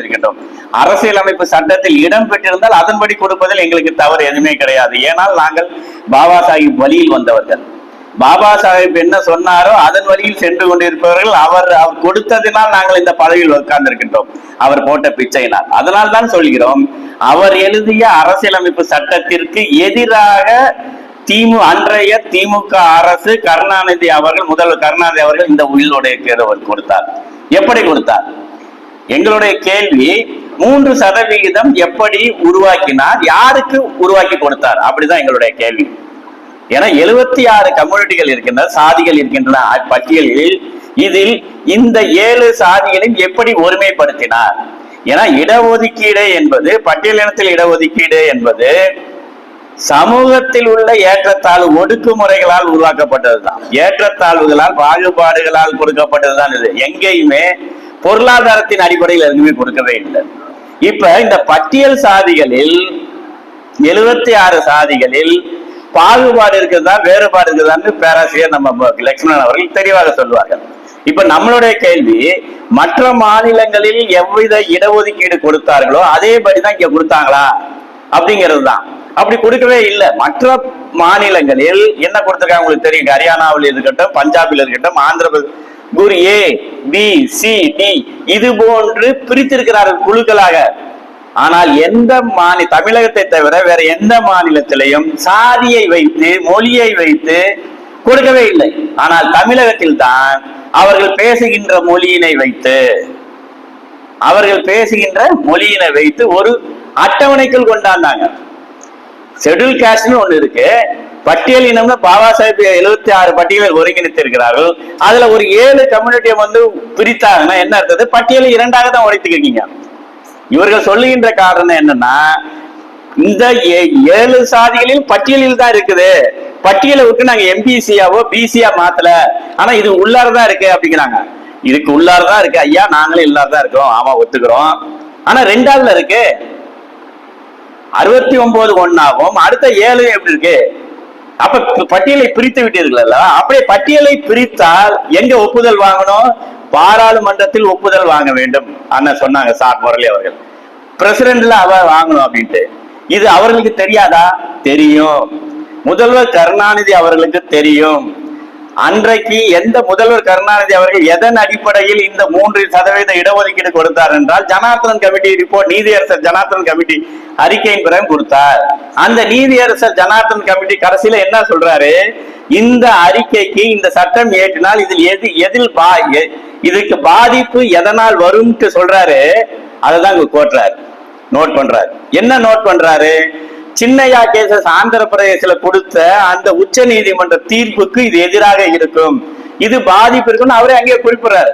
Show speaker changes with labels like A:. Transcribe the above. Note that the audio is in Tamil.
A: இருக்கின்றோம். அரசியலமைப்பு சட்டத்தில் இடம் பெற்றிருந்தால் அதன்படி கொடுப்பதில் எங்களுக்கு தவறு எதுவுமே கிடையாது. ஏனால் நாங்கள் பாபா சாஹிப் வழியில் வந்தவர்கள். பாபா சாஹிப் என்ன சொன்னாரோ அதன் வழியில் சென்று கொண்டிருப்பவர்கள். அவர் அவர் கொடுத்ததினால் நாங்கள் இந்த பதவியில் உட்கார்ந்திருக்கின்றோம். அவர் போட்ட பிச்சையினால். அதனால் தான் சொல்கிறோம் அவர் எழுதிய அரசியலமைப்பு சட்டத்திற்கு எதிராக திமு அன்றைய திமுக அரசு கருணாநிதி அவர்கள் முதல்வர் கருணாநிதி அவர்கள் இந்த உயிரோடைய கொடுத்தார். எப்படி கொடுத்தார்? எங்களுடைய கேள்வி மூன்று சதவிகிதம் எப்படி உருவாக்கினார் யாருக்கு உருவாக்கி கொடுத்தார்? அப்படிதான் எங்களுடைய கேள்வி. ஏன்னா எழுபத்தி ஆறு கம்யூனிட்டிகள் இருக்கின்றன சாதிகள் இருக்கின்றன பட்டியலில் இதில் இந்த ஏழு சாதிகளையும் எப்படி ஒருமைப்படுத்தினார்? ஏன்னா இடஒதுக்கீடு என்பது பட்டியலினத்தில் இடஒதுக்கீடு என்பது சமூகத்தில் உள்ள ஏற்றத்தாழ்வு ஒடுக்குமுறைகளால் உருவாக்கப்பட்டதுதான். ஏற்றத்தாழ்வுகளால் பாகுபாடுகளால் கொடுக்கப்பட்டதுதான் இது. எங்கேயுமே பொருளாதாரத்தின் அடிப்படையில் எதுவுமே கொடுக்கவே இல்லை. இப்ப இந்த பட்டியல் சாதிகளில் எழுபத்தி ஆறு சாதிகளில் பாகுபாடு இருக்குதா வேறுபாடு இருக்குதான்னு பேராசிரியர் நம்ம லட்சுமணன் அவர்கள் தெளிவாக சொல்வார்கள். இப்ப நம்மளுடைய கேள்வி மற்ற மாநிலங்களில் எவ்வித இடஒதுக்கீடு கொடுத்தார்களோ அதேபடிதான் இங்க கொடுத்தாங்களா? அப்படிங்கிறது தான். அப்படி கொடுக்கவே இல்லை. மற்ற மாநிலங்களில் என்ன கொடுத்திருக்காங்க உங்களுக்கு தெரியும்? ஹரியானாவில் இருக்கட்டும் பஞ்சாபில் இருக்கட்டும் Andhra group A B C D இது போன்று பிரித்திருக்கிறார்கள் குழுக்களாக. ஆனால் எந்த மாநில தமிழகத்தை தவிர வேற எந்த மாநிலத்திலையும் சாதியை வைத்து மொழியை வைத்து கொடுக்கவே இல்லை. ஆனால் தமிழகத்தில் தான் அவர்கள் பேசுகின்ற மொழியினை வைத்து அவர்கள் பேசுகின்ற மொழியினை வைத்து ஒரு அட்டவணைக்குள் கொண்டாந்தாங்க. ஷெடியூல் காஸ்ட்னு ஒண்ணு இருக்கு. பட்டியல் இனம்னு பாபா சாஹிப் எழுபத்தி ஆறு பட்டியலை ஒருங்கிணைத்து இருக்கிறார்கள் அதுல ஒரு ஏழு கம்யூனிட்டியை வந்து பிரித்தாங்கன்னா என்ன இருந்தது பட்டியலை இரண்டாக தான் உடைத்துக்கிங்க இவர்கள் சொல்லுகின்ற காரணம் என்னன்னா இந்த ஏ- ஏழு சாதிகளில் பட்டியலில் தான் இருக்குது. பட்டியலை விட்டு நாங்க எம்பிசியாவோ பிசியா மாத்தல. ஆனா இது உள்ளார தான் இருக்கு அப்படிங்கிறாங்க. இதுக்கு உள்ளார தான் இருக்கு. ஐயா நாங்களும் இல்லாத தான் இருக்கோம். ஆமா ஒத்துக்கிறோம். ஆனா ரெண்டாவதுல இருக்கு. அறுபத்தி ஒன்பது ஒன்னாகும் அடுத்த ஏழு எப்படி இருக்கு? அப்ப பட்டியலை பிரித்து விட்டீர்கள்ல அப்படியே பட்டியலை பிரித்தால் எங்க ஒப்புதல் வாங்கணும்? பாராளுமன்றத்தில் ஒப்புதல் வாங்க வேண்டும். அண்ணன் சொன்னாங்க சார் முரளி அவர்கள். பிரசிடென்ட்ல அவ வாங்கணும் அப்படின்ட்டு. இது அவர்களுக்கு தெரியாதா? தெரியும். முதல்வர் கருணாநிதி அவர்களுக்கு தெரியும். அன்றைக்கு எந்த முதல்வர் கருணாநிதி அவர்கள் எதன் அடிப்படையில் இந்த மூன்று சதவீத இடஒதுக்கீடு கொடுத்தார் என்றால் ஜனார்த்தன் கமிட்டி ரிப்போர்ட் நீதியரசர் ஜனார்த்தன் கமிட்டி அறிக்கையின் பிறகு கொடுத்தார். அந்த நீதியரசர் ஜனார்த்தன் கமிட்டி கடைசியில என்ன சொல்றாரு? இந்த அறிக்கைக்கு இந்த சட்டம் ஏற்றினால் இதில் எது எதில் பா இதுக்கு பாதிப்பு எதனால் வரும்ட்டு சொல்றாரு. அதை தான் கோட்டுறாரு. நோட் பண்றாரு. என்ன நோட் பண்றாரு? சின்னையா கேசஸ் ஆந்திர பிரதேசத்துல கொடுத்த அந்த உச்ச நீதிமன்ற தீர்ப்புக்கு இது எதிராக இருக்கும். இது பாதிப்பு இருக்குன்னு அவரே அங்கேயே குறிப்பிடுறாரு.